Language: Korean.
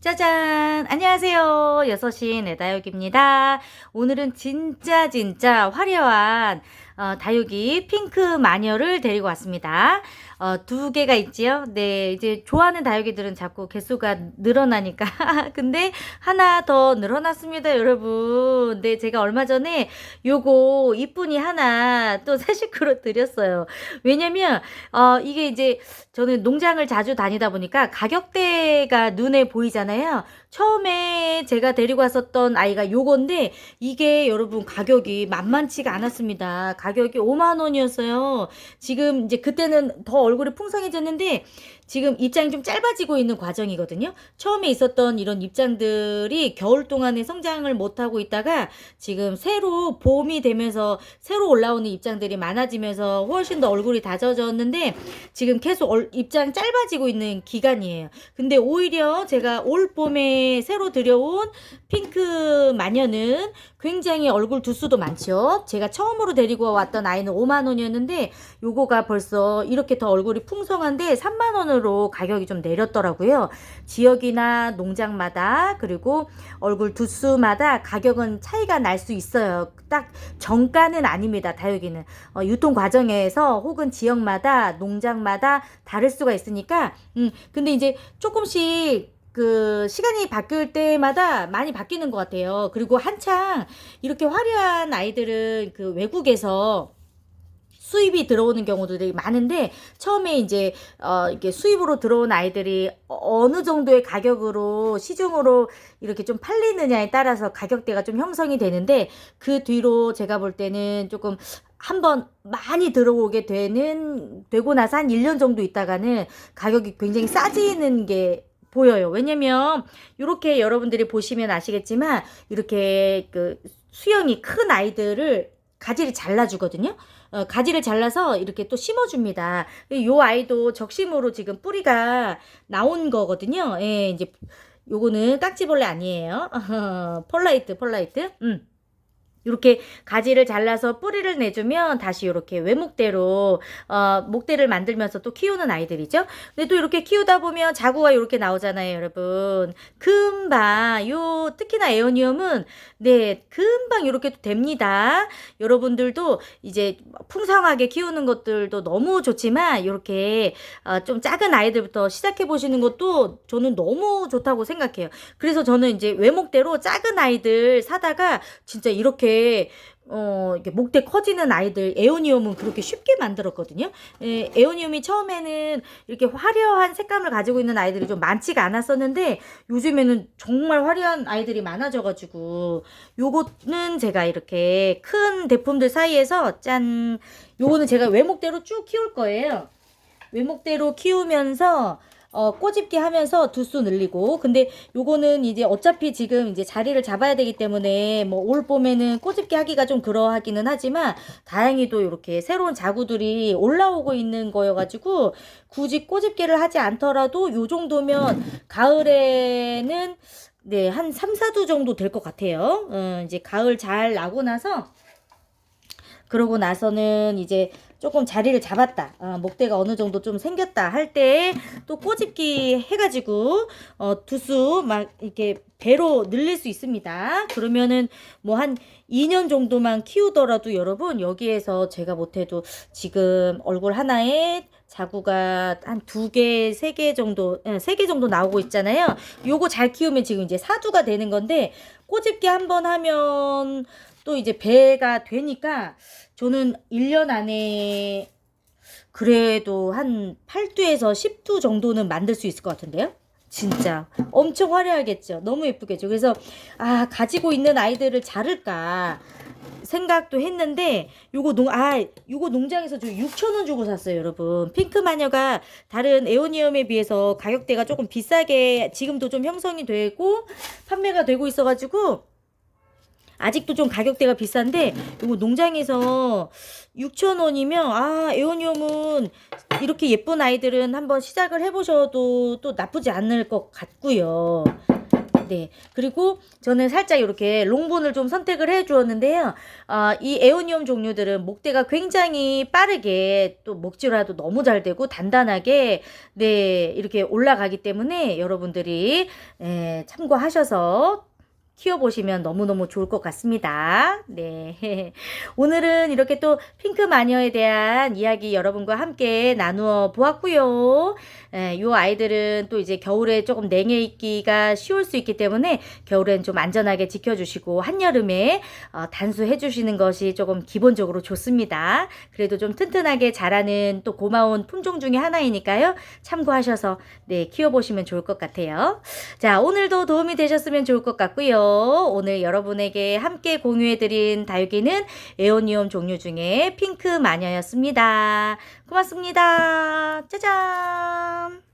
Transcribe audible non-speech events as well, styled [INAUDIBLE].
짜잔! 안녕하세요. 6시 내다육입니다. 오늘은 진짜 진짜 화려한 어, 다육이 핑크 마녀를 데리고 왔습니다. 어, 두 개가 있지요. 네, 이제 좋아하는 다육이들은 자꾸 개수가 늘어나니까. [LAUGHS] 근데 하나 더 늘어났습니다, 여러분. 네, 제가 얼마 전에 요거 이쁜이 하나 또 사식으로 드렸어요. 왜냐면 어, 이게 이제 저는 농장을 자주 다니다 보니까 가격대가 눈에 보이잖아요. 처음에 제가 데리고 왔었던 아이가 요건데 이게 여러분 가격이 만만치가 않았습니다. 가격이 5만 원이었어요. 지금 이제 그때는 더 얼굴이 풍성해졌는데 지금 입장이 좀 짧아지고 있는 과정이거든요. 처음에 있었던 이런 입장들이 겨울 동안에 성장을 못하고 있다가 지금 새로 봄이 되면서 새로 올라오는 입장들이 많아지면서 훨씬 더 얼굴이 다져졌는데 지금 계속 얼- 입장 짧아지고 있는 기간이에요. 근데 오히려 제가 올 봄에 새로 들여온 핑크 마녀는 굉장히 얼굴 두수도 많죠. 제가 처음으로 데리고 왔던 아이는 5만 원이었는데 요거가 벌써 이렇게 더 얼굴이 풍성한데 3만 원 으로 가격이 좀 내렸더라고요. 지역이나 농장마다 그리고 얼굴 두수마다 가격은 차이가 날 수 있어요. 딱 정가는 아닙니다. 다육이는 어, 유통 과정에서 혹은 지역마다 농장마다 다를 수가 있으니까 음 근데 이제 조금씩 그 시간이 바뀔 때마다 많이 바뀌는 것 같아요. 그리고 한창 이렇게 화려한 아이들은 그 외국에서 수입이 들어오는 경우들이 많은데 처음에 이제 어 이게 수입으로 들어온 아이들이 어느 정도의 가격으로 시중으로 이렇게 좀 팔리느냐에 따라서 가격대가 좀 형성이 되는데 그 뒤로 제가 볼 때는 조금 한번 많이 들어오게 되는 되고 나서 한 1년 정도 있다가는 가격이 굉장히 싸지는 게 보여요. 왜냐면 이렇게 여러분들이 보시면 아시겠지만 이렇게 그 수영이 큰 아이들을 가지를 잘라주거든요. 어, 가지를 잘라서 이렇게 또 심어줍니다. 요 아이도 적심으로 지금 뿌리가 나온 거거든요. 예, 이제 요거는 깍지벌레 아니에요. [LAUGHS] 펄라이트, 펄라이트. 음. 이렇게 가지를 잘라서 뿌리를 내주면 다시 이렇게 외목대로 어, 목대를 만들면서 또 키우는 아이들이죠. 근데 또 이렇게 키우다 보면 자구가 이렇게 나오잖아요, 여러분. 금방 요 특히나 에어니움은 네 금방 이렇게 또 됩니다. 여러분들도 이제 풍성하게 키우는 것들도 너무 좋지만 이렇게 어, 좀 작은 아이들부터 시작해 보시는 것도 저는 너무 좋다고 생각해요. 그래서 저는 이제 외목대로 작은 아이들 사다가 진짜 이렇게 어, 이게 목대 커지는 아이들 에오니움은 그렇게 쉽게 만들었거든요. 에, 에오니움이 처음에는 이렇게 화려한 색감을 가지고 있는 아이들이 좀 많지가 않았었는데 요즘에는 정말 화려한 아이들이 많아져가지고 요거는 제가 이렇게 큰 대품들 사이에서 짠 요거는 제가 외목대로 쭉 키울 거예요. 외목대로 키우면서 어, 꼬집기 하면서 두 수 늘리고 근데 요거는 이제 어차피 지금 이제 자리를 잡아야 되기 때문에 뭐 올 봄에는 꼬집기 하기가 좀 그러하기는 하지만 다행히도 이렇게 새로운 자구들이 올라오고 있는 거여가지고 굳이 꼬집기를 하지 않더라도 요 정도면 가을에는 네, 한 3, 4두 정도 될 것 같아요. 어, 이제 가을 잘 나고 나서 그러고 나서는 이제 조금 자리를 잡았다. 어, 목대가 어느 정도 좀 생겼다 할 때 또 꼬집기 해가지고 어, 두수 막 이렇게 배로 늘릴 수 있습니다. 그러면은 뭐 한 2년 정도만 키우더라도 여러분 여기에서 제가 못해도 지금 얼굴 하나에 자구가 한 두 개, 세 개 정도, 예, 세개 정도 나오고 있잖아요. 요거 잘 키우면 지금 이제 사두가 되는 건데 꼬집기 한 번 하면 또 이제 배가 되니까 저는 1년 안에 그래도 한 8두에서 10두 정도는 만들 수 있을 것 같은데요? 진짜 엄청 화려하겠죠. 너무 예쁘겠죠. 그래서 아 가지고 있는 아이들을 자를까 생각도 했는데 요거 농아 요거 농장에서 저 6천 원 주고 샀어요, 여러분. 핑크 마녀가 다른 에오니움에 비해서 가격대가 조금 비싸게 지금도 좀 형성이 되고 판매가 되고 있어가지고 아직도 좀 가격대가 비싼데 이거 농장에서 6천 원이면 아 에오니움은 이렇게 예쁜 아이들은 한번 시작을 해보셔도 또 나쁘지 않을 것 같고요. 네. 그리고 저는 살짝 이렇게 롱본을 좀 선택을 해 주었는데요. 아, 이 에오니움 종류들은 목대가 굉장히 빠르게 또 목질화도 너무 잘 되고 단단하게 네, 이렇게 올라가기 때문에 여러분들이 예, 참고하셔서 키워보시면 너무너무 좋을 것 같습니다. 네. [LAUGHS] 오늘은 이렇게 또 핑크 마녀에 대한 이야기 여러분과 함께 나누어 보았고요. 예, 요 아이들은 또 이제 겨울에 조금 냉해 있기가 쉬울 수 있기 때문에 겨울엔 좀 안전하게 지켜주시고 한여름에 어, 단수해 주시는 것이 조금 기본적으로 좋습니다. 그래도 좀 튼튼하게 자라는 또 고마운 품종 중에 하나이니까요. 참고하셔서 네, 키워보시면 좋을 것 같아요. 자, 오늘도 도움이 되셨으면 좋을 것 같고요. 오늘 여러분에게 함께 공유해드린 다육이는 에오니움 종류 중에 핑크 마녀였습니다. 고맙습니다. 짜잔!